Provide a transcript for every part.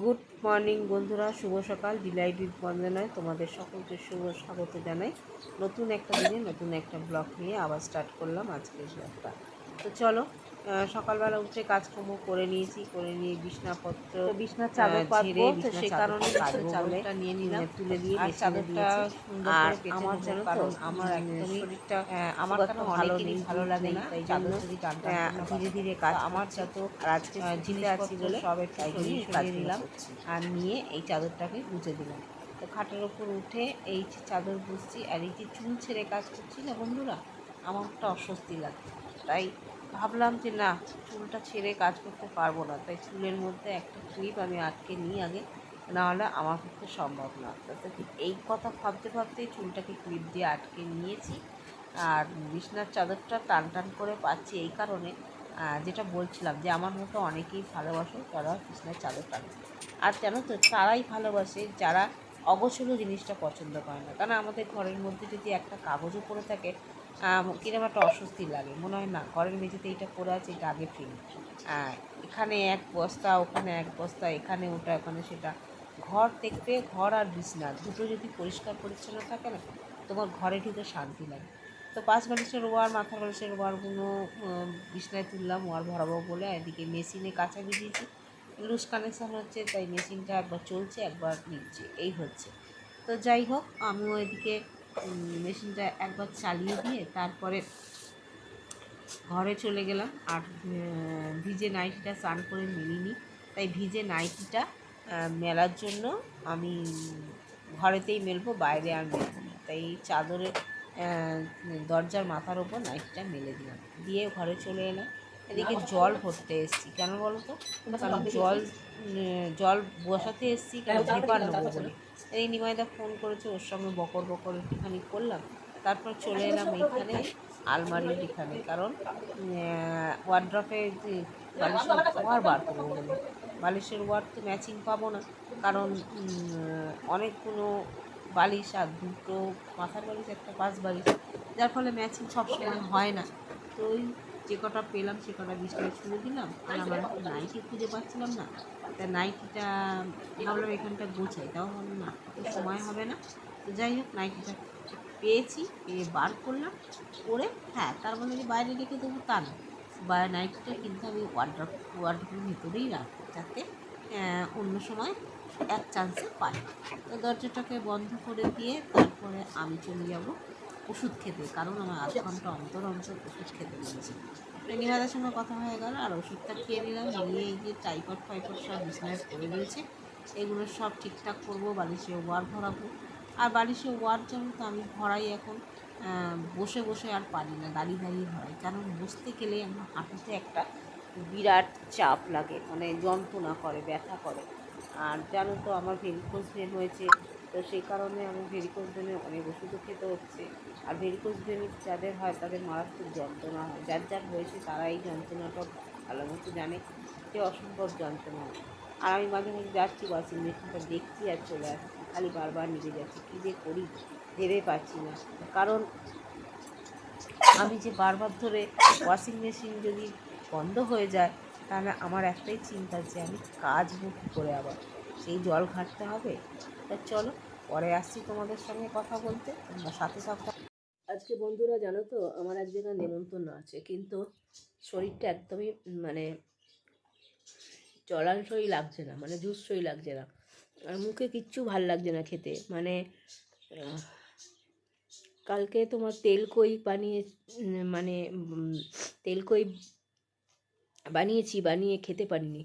Good morning বন্ধুরা, শুভ সকাল delighted বন্দনায় তোমাদের সকলকে শুভ স্বাগত জানাই। নতুন একটা দিনে, নতুন একটা ব্লগ নিয়ে আবার স্টার্ট করলাম আজকের ব্লগটা। তো চলো সকালবেলা উঠে কাজকর্ম করে নিয়েছি করে নিয়ে বিছনাপত্র বিছনার চাদর পাতবো, চাদরটা কারণে চাদরটা নিয়ে নিলাম। তুলে দিয়ে আর চাদরটা সুন্দর আমার জানো কারণ আমার একদমই শরীরটা হ্যাঁ, আমার কেন ভালো নেই ভালো লাগে না, তাই চাদর যদি ধীরে ধীরে কাজ আমার। যত আজকে ছুটিতে আছি বলে সব একটু সরিয়ে দিলাম আর নিয়ে এই চাদরটাকে গুঁজে দিলাম। তো খাটের ওপর উঠে এই যে চাদর বুঝছি আর এই যে চুল ছেড়ে কাজ করছি না বন্ধুরা আমার একটা অস্বস্তি লাগছে তাই ভাবলাম যে না, চুলটা ছেড়ে কাজ করতে পারব না। তাই চুলের মধ্যে একটা ক্লিপ আমি আটকে নিই আগে, নাহলে আমার পক্ষে সম্ভব না। কি এই কথা ভাবতে ভাবতেই চুলটাকে ক্লিপ দিয়ে আটকে নিয়েছি। আর বিছনার চাদরটা টান টান করে পাচ্ছি এই কারণে যেটা বলছিলাম যে আমার মতো অনেকেই ভালোবাসে তারা বিছনার চাদর টানে। আর জানো তো, তারাই ভালোবাসে। যারা অগোছলো জিনিসটা পছন্দ করে না। কারণ আমাদের ঘরের মধ্যে যদি একটা কাগজও পড়ে থাকে আহ, কীরকম একটা অস্বস্তি লাগে। মনে হয় না ঘরের মেঝেতে এইটা পড়ে আছে এটা আগে ফেলি এখানে এক বস্তা ওখানে এক বস্তা এখানে ওটা ওখানে সেটা। ঘর দেখবে ঘর আর বিছনা দুটো যদি পরিষ্কার পরিচ্ছন্ন থাকে না তোমার ঘরে ঢুকে শান্তি লাগে। তো পাঁচ বালিশের ওয়ার মাথার বালিশের ওয়ারগুলো বিছনায় তুললাম ওয়ার ভরাবো বলে এদিকে মেশিনে কাঁচা ভিজিয়েছি। লুজ কানেকশান হচ্ছে, তাই মেশিনটা একবার চলছে, একবার নিচ্ছে, এই হচ্ছে। তো যাই হোক, আমিও এদিকে মেশিনটা একবার চালিয়ে দিয়ে তারপরে ঘরে চলে গেলাম। আর ভিজে নাইটিটা স্নান করে মেলিনি তাই ভিজে নাইটিটা মেলার জন্য আমি ঘরেতেই মেলবো, বাইরে আর মেলবো তাই চাদরে দরজার মাথার ওপর নাইটিটা মেলে দিলাম। দিয়ে ঘরে চলে এলাম। এদিকে জল ভরতে এসেছি। কেন বলো তো? কারণ জল জল বসাতে এসেছি কেন ভেপার নেব বলে। এই নিমাইদা ফোন করেছে ওর সঙ্গে বকর বকর একটুখানি করলাম। তারপর চলে এলাম এইখানে আলমারির এখানে। কারণ ওয়ার্ড্রপে যে বালিশের ওয়ার বার করব বলে বালিশের ওয়ার তো ম্যাচিং পাবো না। কারণ অনেকগুলো বালিশ আর দুটো মাথার বালিশ একটা পাশ বালিশ। যার ফলে ম্যাচিং সবসময় হয় না। তো ওই যে কটা পেলাম, সে কটা বিছনায় ছুঁড়ে দিলাম। আর আমার নাইটি খুঁজে পাচ্ছিলাম না। তা নাইটিটা ভাবলাম এখানটা গোছাই, তাও ভাবলাম না সময় হবে না। তো যাই হোক, নাইটিটা পেয়েছি, পেয়ে বার করলাম, করে হ্যাঁ তার মানে যে বাইরে রেখে দেবো তা না। বা নাইটিটা কিন্তু আমি ওয়ার্ড্রপ ওয়ার্ড্রপের ভিতরেই রাখব, যাতে অন্য সময় এক চান্সে পাই। তো দরজাটাকে বন্ধ করে দিয়ে তারপরে আমি চলে যাব। ওষুধ খেতে, কারণ আমার আধ ঘণ্টা অন্তর অন্তর ওষুধ খেতে বলেছে। নিমাদার সঙ্গে কথা হয়ে গেল, আর ওষুধটা খেয়ে নিলাম, নিয়ে এই যে টাইফয়েড ফাইফয়েড সব বিছনায় করে রয়েছে। এগুলো সব ঠিকঠাক করব, বালিশে ওয়ার ভরাবো। আর বালিশে ওয়ার যেমন তো আমি ভরাই এখন বসে বসে আর পারি না, দাঁড়িয়ে দাঁড়িয়ে ভরাই। কারণ বসতে গেলে আমার হাঁটুতে একটা বিরাট চাপ লাগে মানে যন্ত্রণা করে, ব্যথা করে। আর জানো তো, আমার ভেরিকোজ ভেন হয়েছে তো সেই কারণে আমার ভেরিকোজ ভেনে অনেক ওষুধও খেতে হচ্ছে। আর ভেরিকোজ ভেন যাদের হয় তাদের মারাত্মক যন্ত্রণা হয়। যার যার হয়েছে তারা এই যন্ত্রণাটা ভালো মতো জানে যে অসম্ভব যন্ত্রণা। হয় আর আমি মাঝে মাঝে যাচ্ছি ওয়াশিং মেশিনটা দেখছি আর চলে আসছি। খালি বারবার নিজে যাচ্ছি। কী যে করি ভেবে পাচ্ছি না। কারণ আমি যে বারবার ধরে ওয়াশিং মেশিন যদি বন্ধ হয়ে যায়, তাহলে আমার একটাই চিন্তা যে আমি কাজ কী করে আবার সেই জল ঘাটতে হবে। তা চলো, পরে আসছি তোমাদের সঙ্গে কথা বলতে। তোমরা সাথে থাকো। আজকে বন্ধুরা জানো তো, আমার এক জায়গায় নেমন্তন্ন আছে। কিন্তু শরীরটা একদমই মানে জলাংশই লাগছে না মানে জুসই লাগছে না। আর মুখে কিচ্ছু ভালো লাগছে না খেতে। মানে কালকে তোমার তেলকই বানিয়ে মানে তেলকই বানিয়েছি, বানিয়ে খেতে পারিনি।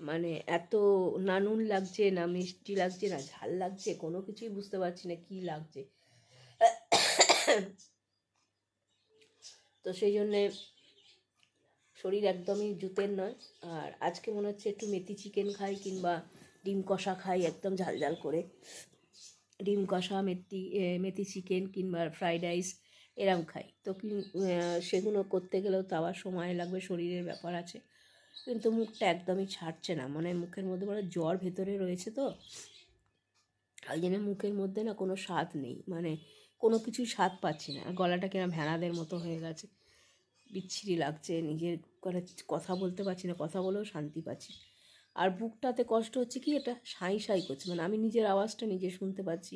মানে এত না নুন লাগছে না, মিষ্টি লাগছে না, ঝাল লাগছে, কোনো কিছুই বুঝতে পারছি না কী লাগছে। তো সেই জন্যে শরীর একদমই জুতের নয়। আর আজকে মনে হচ্ছে একটু মেথি চিকেন খাই কিংবা ডিম কষা খাই, একদম ঝাল ঝাল করে। ডিম কষা, মেথি মেথি চিকেন কিংবা ফ্রাইড রাইস এরম খাই। তো কি সেগুলো করতে গেলেও তো আবার সময় লাগবে, শরীরের ব্যাপার আছে। কিন্তু মুখটা একদমই ছাড়ছে না। মানে মুখের মধ্যে মানে জ্বর ভেতরে রয়েছে তো। ওই জন্য মুখের মধ্যে না কোনো স্বাদ নেই। মানে কোনো কিছুই স্বাদ পাচ্ছি না। গলাটা কিনা ভেড়াদের মতো হয়ে গেছে। বিচ্ছিরি লাগছে। নিজের করে কথা বলতে পারছি না। কথা বলেও শান্তি পাচ্ছি আর বুকটাতে কষ্ট হচ্ছে কি? এটা সাঁই সাঁই করছে। মানে আমি নিজের আওয়াজটা নিজে শুনতে পাচ্ছি।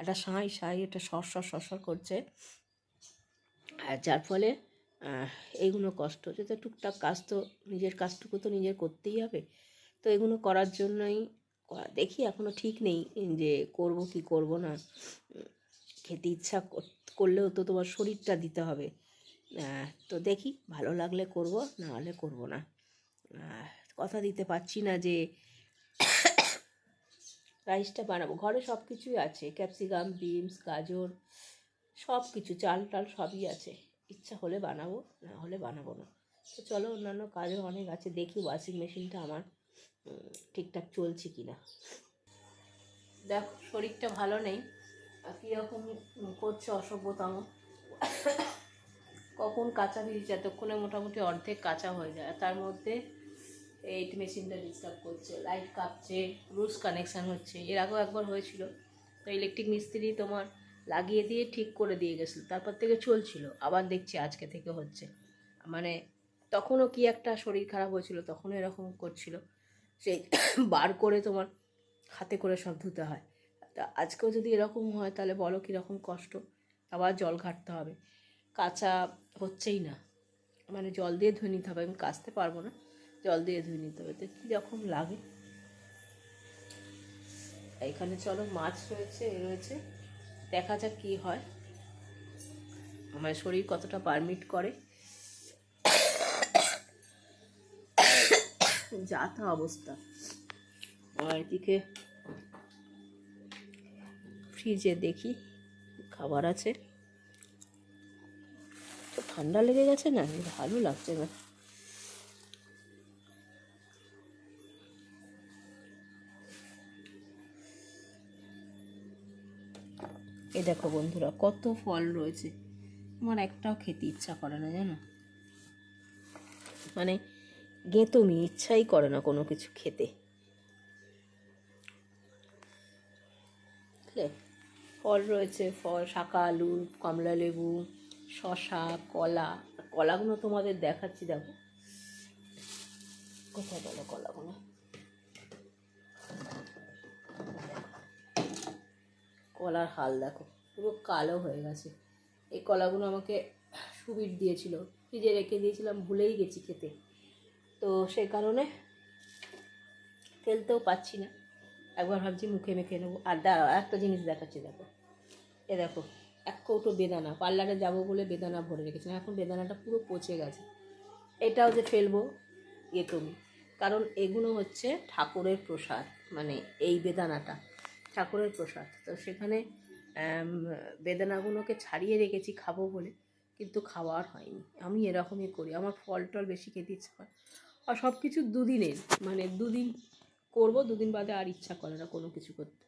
একটা সাঁই সাঁই এটা সরসর সরসর করছে। আর যার ফলে এইগুলো কষ্ট। হচ্ছে তো টুকটাক কাজ তো নিজের কাজটুকু তো নিজের করতেই হবে। তো এগুলো করার জন্যই দেখি এখনও ঠিক নেই যে করব কি করব না। খেতে ইচ্ছা কর- করলেও তো তোমার শরীরটা দিতে হবে। তো দেখি ভালো লাগলে করব, না হলে করব না। কথা দিতে পারছি না যে রাইসটা বানাবো। ঘরে সব কিছুই আছে। ক্যাপসিকাম, বিনস, গাজর সব কিছু চাল টাল সবই আছে। ইচ্ছা হলে বানাবো, না হলে বানাবো না। তো চলো অন্যান্য কাজও অনেক আছে, দেখি ওয়াশিং মেশিনটা আমার ঠিকঠাক চলছে কি না দেখো, শরীরটা ভালো নেই কীরকম করছে অসভ্যতম। কখন কাঁচা ভিজছে এতক্ষণে মোটামুটি অর্ধেক কাঁচা হয়ে যায় তার মধ্যে এইট মেশিনটা ডিস্টার্ব করছে লাইট কাঁপছে রুজ কানেকশান হচ্ছে, এর আগেও একবার হয়েছিল। তো ইলেকট্রিক মিস্ত্রি তোমার লাগিয়ে দিয়ে ঠিক করে দিয়ে গেছিল। তারপর থেকে চলছিল। আবার দেখছি আজকে থেকে হচ্ছে। মানে তখনও কি একটা শরীর খারাপ হয়েছিল, তখনও এরকম করছিল। সেই বার করে তোমার হাতে করে সব ধুতে হয়। তা আজকেও যদি এরকম হয়, তাহলে বলো কীরকম কষ্ট? আবার জল ঘাটতে হবে। কাঁচা হচ্ছেই না। মানে জল দিয়ে ধুয়ে নিতে হবে। আমি কাচতে পারব না। জল দিয়ে ধুয়ে নিতে হবে। তো কীরকম লাগে? এখানে চলো, মাছ রয়েছে, এ রয়েছে। দেখা যাক কী হয়। আমার শরীর কতটা পারমিট করে। যা তা অবস্থা। আমার এদিকে ফ্রিজে দেখি, খাবার আছে। তো ঠান্ডা লেগে গেছে না? ভালো লাগছে না। দেখো বন্ধুরা, কত ফল রয়েছে। আমার একটাও খেতে ইচ্ছা করে না, জানো? মানে গেঁতুমি ইচ্ছাই করে না কোনো কিছু খেতে। ফল রয়েছে, ফল, শাকা, আলু, কমলা লেবু শশা কলা। কলাগুলো তোমাদের দেখাচ্ছি, দেখো। কোথায় গেল কলাগুলো? কলার হাল দেখো। পুরো কালো হয়ে গেছে। এই কলাগুলো আমাকে সুবির দিয়েছিল। ফ্রিজে রেখে দিয়েছিলাম, ভুলেই গেছি খেতে। তো সে কারণে ফেলতেও পাচ্ছি না। একবার ভাবছি মুখে মেখে নেব। আর একটা জিনিস দেখাচ্ছি, দেখো। এ দেখো, এক কৌটো বেদানা। পার্লারে যাব বলে বেদানা ভরে রেখেছিলাম। এখন বেদানাটা পুরো পচে গেছে। এটাও যে ফেলব ইয়ে তুমি কারণ এগুলো হচ্ছে ঠাকুরের প্রসাদ মানে এই বেদানাটা, ঠাকুরের প্রসাদ। তো সেখানে বেদানাগুলোকে ছাড়িয়ে রেখেছি খাব বলে, কিন্তু খাওয়ার হয়নি। আমি এরকমই করি, আমার ফল টল বেশি খেতে ইচ্ছা করে। আর সব কিছু দুদিনের মানে দুদিন করব, দুদিন বাদে আর ইচ্ছা করে না কোনো কিছু করতে।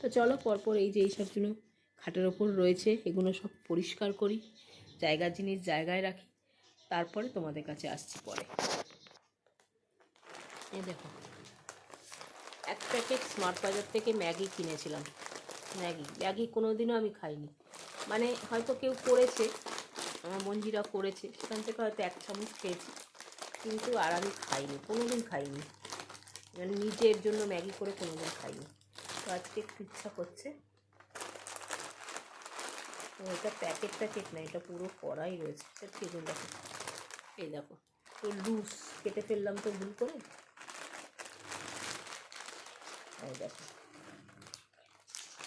তো চলো, পরপর এই যে এইসব জন্য খাটের ওপর রয়েছে, এগুলো সব পরিষ্কার করি, জায়গার জিনিস জায়গায় রাখি, তারপরে তোমাদের কাছে আসছি পরে। এই দেখো, এক প্যাকেট স্মার্ট বাজার থেকে ম্যাগি কিনেছিলাম। ম্যাগি। ম্যাগি কোনো দিনও আমি খাইনি। মানে হয়তো কেউ করেছে, আমার মঞ্জিরা করেছে, সেখান থেকে হয়তো এক চামচ খেয়েছি। কিন্তু আর আমি খাইনি কোনো দিন খাইনি। মানে নিজের জন্য ম্যাগি করে কোনো দিন খাইনি। তো আজকে একটু ইচ্ছা করছে। এটা প্যাকেট প্যাকেট না এটা পুরো কড়াই রয়েছে। ঠিক দেখো। এই দেখো, তো লুজ কেটে ফেললাম তো ভুল করে। এই দেখো।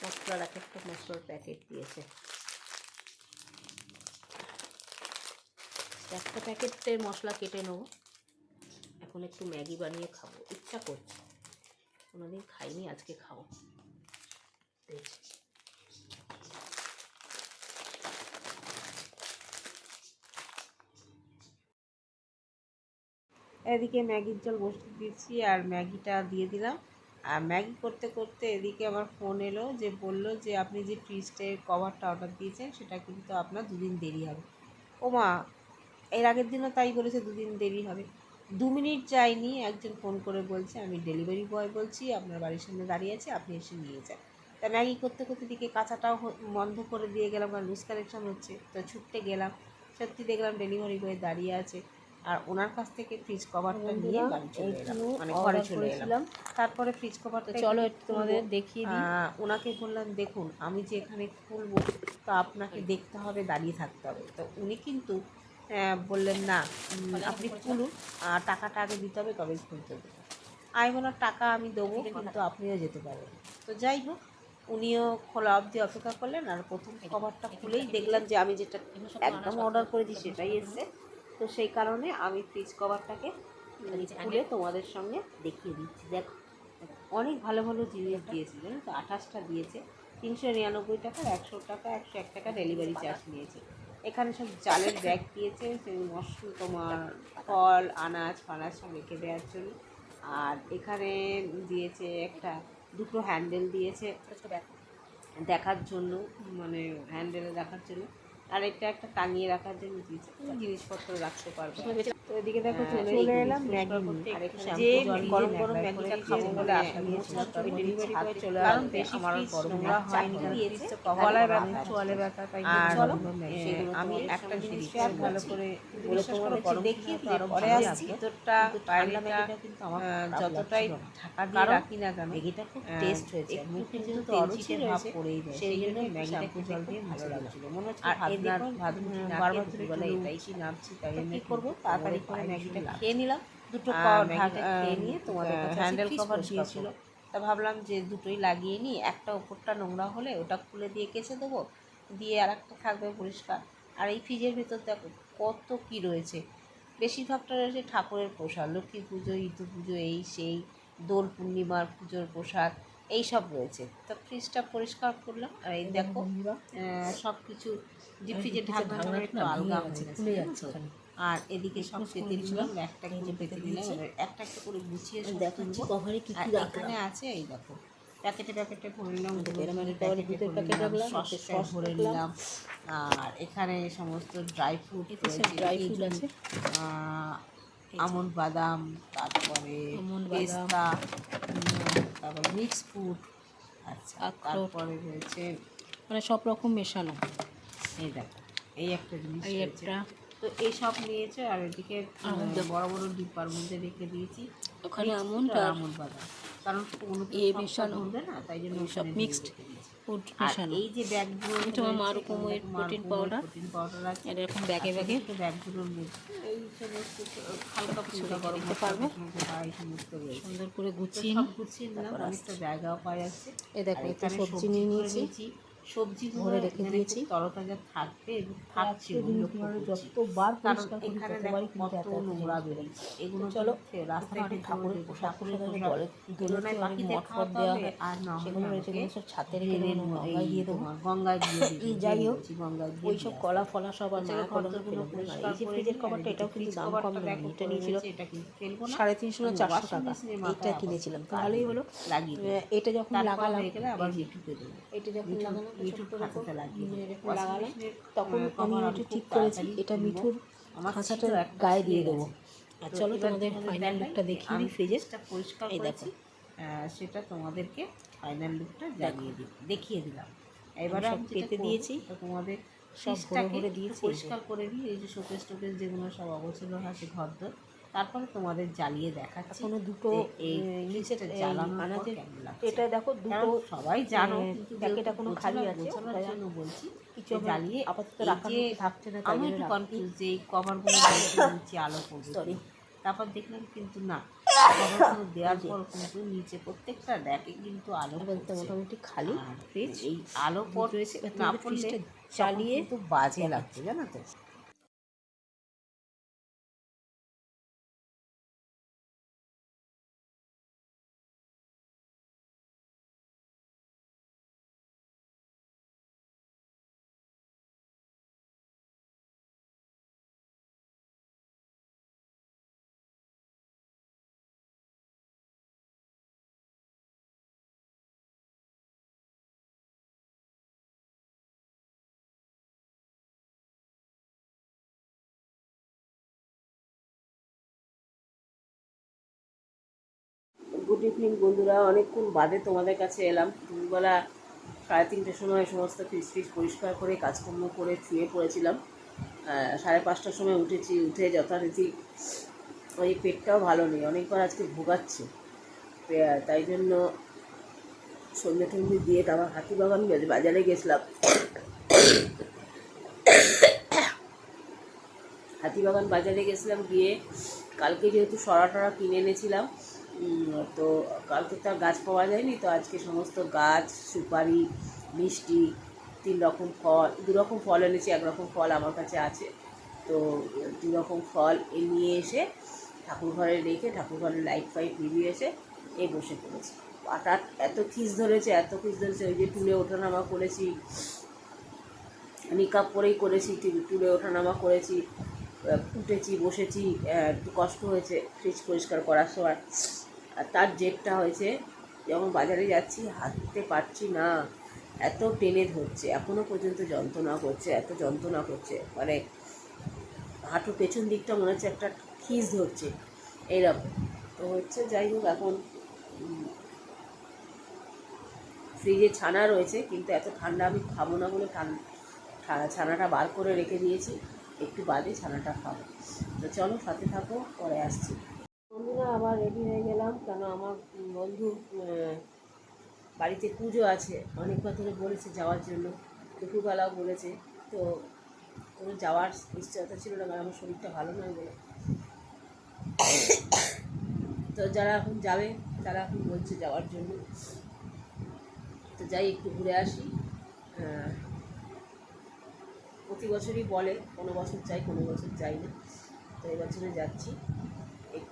মশলার এক একটা মশলার প্যাকেট দিয়েছে। একটা প্যাকেটের মশলা কেটে নেব। এখন একটু ম্যাগি বানিয়ে খাব, ইচ্ছা করছে। কোনোদিন খাইনি, আজকে খাব। এদিকে ম্যাগির জল বসিয়ে দিয়েছি আর ম্যাগিটা দিয়ে দিলাম। আর ম্যাগি করতে করতে এদিকে আমার ফোন এলো যে বলল যে আপনি যে ফ্রিজটের কভারটা অর্ডার দিয়েছেন, সেটা কিন্তু আপনার দুদিন দেরি হবে। ও মা, এর আগের দিনও তাই বলেছে দুদিন দেরি হবে। দু মিনিট যায়নি, একজন ফোন করে বলছে, আমি ডেলিভারি বয় বলছি, আপনার বাড়ির সামনে দাঁড়িয়ে আছে, আপনি এসে নিয়ে যান। তা ম্যাগি করতে করতে দিকে কাঁচাটাও বন্ধ করে দিয়ে গেলাম কারণ লুজ হচ্ছে। তো ছুটতে গেলাম, সত্যি দেখলাম ডেলিভারি বয় দাঁড়িয়ে আছে। আর ওনার কাছ থেকে ফ্রিজ কভারটা নিয়ে বাড়ি চলে এলাম। মানে ঘরে চলে এলাম। তারপরে ফ্রিজ কভারটা চলো একটু তোমাদের দেখিয়ে ওনাকে বললাম দেখুন আমি যে এখানে খুলবো তো আপনাকে দেখতে হবে দাঁড়িয়ে থাকতে হবে। তো উনি কিন্তু বললেন না আপনি খুলুন আর টাকাটা আগে দিতে হবে তবে খুলতে দেবো আমি বললাম টাকা আমি দেবো কিন্তু আপনিও যেতে পারবেন। তো যাই হোক উনিও খোলা অবধি অপেক্ষা করলেন আর প্রথম কভারটা খুলেই দেখলাম যে আমি যেটা একদম অর্ডার করেছি সেটাই এসছে। তো সেই কারণে আমি ফ্রিজ কভারটাকে খুলে তোমাদের সঙ্গে দেখিয়ে দিচ্ছি। দেখো অনেক ভালো ভালো জিনিস দিয়েছে জানো তো? আঠাশটা দিয়েছে। তিনশো নিরানব্বই টাকা একশো টাকা একশো এক টাকা ডেলিভারি চার্জ নিয়েছে। এখানে সব জালের ব্যাগ দিয়েছে মশরুম তোমার ফল আনাজ ফানাজ সব রেখে দেওয়ার জন্য। আর এখানে দিয়েছে একটা দুটো হ্যান্ডেল দিয়েছে দেখার জন্য মানে হ্যান্ডেলে দেখার জন্য। আর এটা একটা টাঙিয়ে রাখার জন্য জিনিসপত্র রাখতে পারব। তো এদিকে দেখো চলে চলে এলাম যে গরম গরম ম্যাগিটা খাব বলে আশা তবে ডেলিভারি করে চলে কারণ বেশি আমার গরম হয়নি গলায় ব্যথা চলে ব্যথা তাই চলো আমি একটা জিনিস শেয়ার ভালো করে বলে করো গরম আরও পরে আসছি। ভিতরটা কিন্তু ঠান্ডা বাইরেটা কিন্তু আমার যতটাই। ঢাকা দিয়ে রাখি না কেন ম্যাগিটা খুব টেস্ট হয়েছে। একটু মুখে কিন্তু অরুচি ভাব রয়েছে, পড়েই যায়। সেই জন্য ম্যাগিটা জল দিয়ে ভালো লাগছিল মনে হচ্ছে বারবার বলে এটাই উঠছি, নামছি তাই কি করব? তাড়াতাড়ি করে ম্যাগিটা খেয়ে নিলাম। দুটো খেয়ে নিয়ে তোমাদের হ্যান্ডেল কভার দিয়েছিল। তা ভাবলাম যে দুটোই লাগিয়ে নিই একটা ওপরটা নোংরা হলে ওটা খুলে দিয়ে কেচে দেবো দিয়ে আর একটা থাকবে পরিষ্কার। আর এই ফ্রিজের ভিতর দেখো কত কি রয়েছে। বেশিরভাগটা রয়েছে ঠাকুরের প্রসাদ লক্ষ্মী পুজো ইতু পুজো এই সেই দোল পূর্ণিমার পুজোর প্রসাদ এই সব রয়েছে। তো ফ্রিজটা পরিষ্কার করলাম। আর এই দেখো সব কিছু ডিপ ফ্রিজের ঢাকনাটা একটু আলগা হয়ে গেছে আর এদিকে সব পেতে দিলাম একটা যে পেতে দিলাম। একটা একটা করে গুছিয়ে দেখাচ্ছি। কভারে কি এখানে আছে? এই দেখো প্যাকেটে প্যাকেটে ভরে নিলাম সস ভরে নিলাম। আর এখানে সমস্ত ড্রাই ফ্রুট dry fruit আছে। আমন্ড বাদাম তারপরে পেস্তা তারপরে মিক্স ফ্রুট আচ্ছা তারপরে রয়েছে মানে সব রকম মেশানো। এই দেখো এই একটা জিনিস এই একটা। তো এইসব নিয়েছে আর এদিকে। বড় বড় ডিব্বার মধ্যে রেখে দিয়েছি ওখানে আমন আমন্ড আর আমন্ড বাদাম। কারণ কোনো এ মেশানো। না তাই জন্য সব। ফুড মেশানো এই যে ব্যাগগুলো এটা আমার। প্রোটিন পাউডার আছে এরকম ব্যাগে ব্যাগে ব্যাগগুলোর মধ্যে এই সমস্ত হালকা ফুলকা গরম দিতে মশলা এই সমস্ত সুন্দর করে গুছিয়ে। গুছিয়ে নিলাম অনেকটা জায়গাও পাওয়া যাচ্ছে দেখো আর সবজি নিয়ে নিয়েছি সবজি ভরে রেখে দিয়েছি। তরতাজা থাকবে এবং থাকছে যতবার এখানে কত নোংরা এগুলো চলো, রাস্তায় ঠাকুরের তুলনায় দেওয়া হয়। আর না সেগুলো সব ছাতে রেখে দিয়ে দেবো। গঙ্গায় দিয়ে যাই হোক, গঙ্গায় ওই সব কলা ফলা সব আর এই যে ফ্রিজের কভারটা এটাও কিন্তু দাম কম এটা নিয়েছিল। সাড়ে তিনশো না আমি চারশো টাকা এটা কিনেছিলাম তো ভালোই হলো এটা যখন লাগালাম এটা যখন লাগালাম মিঠুর। এরকম লাগালাম তখন আমি cover ঠিক করেছি এটা মিঠুর খাঁচাটা গায়ে দিয়ে দেবো আর চলো তোমাদের ফাইনাল লুকটা দেখিয়ে দিই ফ্রিজের পরিষ্কার এই দেখো। সেটা তোমাদেরকে ফাইনাল লুকটা জানিয়ে দিই দেখিয়ে দিলাম এবার সব আমি পেতে দিয়েছি। তোমাদের সব ভরে ভরে দিয়েছি। পরিষ্কার করে দিই এই যে শোকেস টোকেস যেগুলো সব অগোছলো আছে ঘর দোর তারপরে তোমাদের জ্বালিয়ে দেখাচ্ছি কোনো দুটো যে এই উম, নিচে ফ্রিজটা এই জ্বালানোর পর আনাজের এটা দেখো দুটো সবাই জানো এখনও গোছানো- খালি আছে, ওটা জন্য বলছি কিছু জ্বালিয়ে আপাতত যে মতো। না আমি একটু কনফিউজ যে কভারগুলো নিচে আলো Sorry. কিনা। তারপর দেখলাম কিন্তু না কভারগুলো দেওয়ার পর কিন্তু নিচে প্রত্যেকটা র্যাকে কিন্তু আলো এবার তো মোটামুটি খালি এই আলো রয়েছে না পড়লে চালিয়ে চালিয়ে বাজে লাগছে জানো তো? গুড ইভিনিং বন্ধুরা। অনেকক্ষণ বাদে তোমাদের কাছে এলাম। দুপুরবেলা সাড়ে তিনটের সময় সমস্ত ফ্রিজ ফ্রিজ পরিষ্কার করে, কাজকর্ম করে শুয়ে পড়েছিলাম। সাড়ে পাঁচটার সময় উঠেছি, উঠে যথারীতি ওই পেটটাও ভালো নেই। অনেকবার আজকে ভোগাচ্ছে। তাই জন্য সন্ধ্যে টন্ধে দিয়ে তারপর হাতিবাগান বাজ- বাজারে গেছিলাম। হাতিবাগান বাজারে গেছিলাম গিয়ে কালকে যেহেতু সরা টরা কিনে এনেছিলাম তো কালকে তো গাছ পাওয়া যায়নি, তো আজকে সমস্ত গাছ, সুপারি, মিষ্টি, তিন রকম ফল, দু রকম ফল এনেছি, এক রকম ফল আমার কাছে আছে। তো দু রকম ফল এ নিয়ে এসে ঠাকুর ঘরে রেখে, ঠাকুর ঘরে লাইট ফাইট নিভিয়ে এসে এ বসে পড়েছি। পাটা এত খিস ধরেছে, এত খিস ধরেছে, ওই যে টুলে ওঠানামা করেছি নিকাপ পরেই করেছি টুলে ওঠানামা করেছি উঠেছি, বসেছি একটু কষ্ট হয়েছে ফ্রিজ পরিষ্কার করার সময়। আর তার জেটটা হয়েছে, যখন বাজারে যাচ্ছি, হাঁটতে পারছি না। এত টেনে ধরছে এখনও পর্যন্ত যন্ত্রণা করছে, এত যন্ত্রণা করছে। মানে হাঁটু পেছন দিকটা মনে হচ্ছে একটা খিস ধরছে, এইরকম। তো হচ্ছে যাই হোক, এখন ফ্রিজে ছানা রয়েছে, কিন্তু এত ঠান্ডা আমি খাব না বলে ছানাটা বার করে রেখে দিয়েছি। একটু বাদে ছানাটা খাব। তো চলো সাথে থাকো, পরে আসছি। বন্ধুরা, আবার রেডি হয়ে গেলাম। কেন আমার বন্ধু বাড়িতে পুজো আছে, অনেকবার ধরে বলেছে যাওয়ার জন্য। দুপুরবেলাও বলেছে। তো কোনো যাওয়ার নিশ্চয়তা ছিল না, কারণ আমার শরীরটা ভালো নয় বলে। তো যারা এখন যাবে, তারা এখন বলছে যাওয়ার জন্য। তো যাই, একটু ঘুরে আসি। প্রতি বছরই বলে, কোনো বছর যাই, কোনো বছর যাই না। তো এবছরে যাচ্ছি।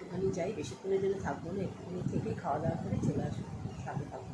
একটুখানি যাই, বেশিক্ষণের জন্য থাকব না, একটুখানি থেকে খাওয়া দাওয়া করে চলে আসব, সাথে থাকব।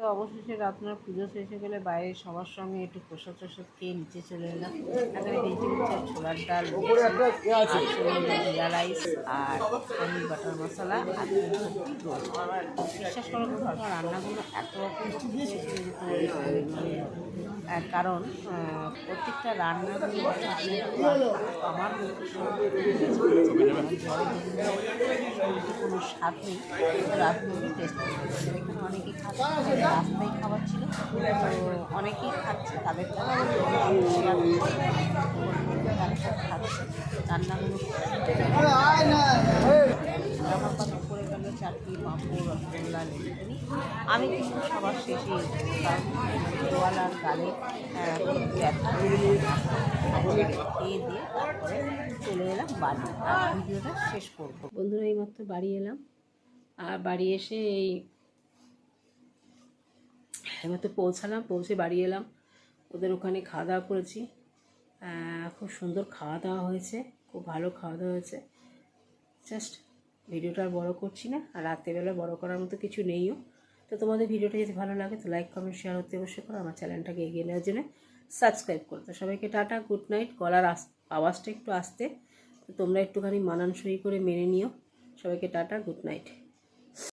তো অবশেষে রাত্রে পুজো শেষ হয়ে গেলে বাইরে সবার সঙ্গে একটু প্রসাদ টসাদ খেয়ে নিচে চলে এলাম। এখানে ভেজে নিচ্ছে ছোলার ডাল জিরা রাইস আর পনির বাটার মশলা আর রোল বিশ্বাস করো বন্ধুরা, আমার রান্নাগুলো এত রকম কারণ প্রত্যেকটা রান্নাগুলো আমার কোনো স্বাদ নেই অনেকেই খাচ্ছে। রাস্তায় খাবার ছিল। তো অনেকেই খাচ্ছে, তাদের খাচ্ছে রান্নাগুলো আমার কথা করে রসগোল্লা আমি কিন্তু সবার শেষে দোয়ালার গালে ব্যথা খেয়ে দিয়ে তারপরে চলে এলাম বাড়ি। আর ভিডিওটা শেষ করব। বন্ধুরা, এইমাত্র বাড়ি এলাম। আর বাড়ি এসে এই এইমাত্র পৌঁছালাম, পৌঁছে বাড়ি এলাম। ওদের ওখানে খাওয়া দাওয়া করেছি। খুব সুন্দর খাওয়া দাওয়া হয়েছে, খুব ভালো খাওয়া দাওয়া হয়েছে। জাস্ট ভিডিওটা আর বড়ো করছি না, আর রাত্রেবেলা বড় করার মতো কিছু নেইও। তো তোমাদের ভিডিওটা যদি ভালো লাগে, তো লাইক কমেন্ট শেয়ার হতে অবশ্যই করো। আমার চ্যানেলটাকে এগিয়ে নেওয়ার জন্য সাবস্ক্রাইব করো। তো সবাইকে টাটা গুড নাইট গলার আওয়াজটা একটু আসতে। তো তোমরা একটুখানি মানানসই করে মেনে নিও। সবাইকে টাটা গুড নাইট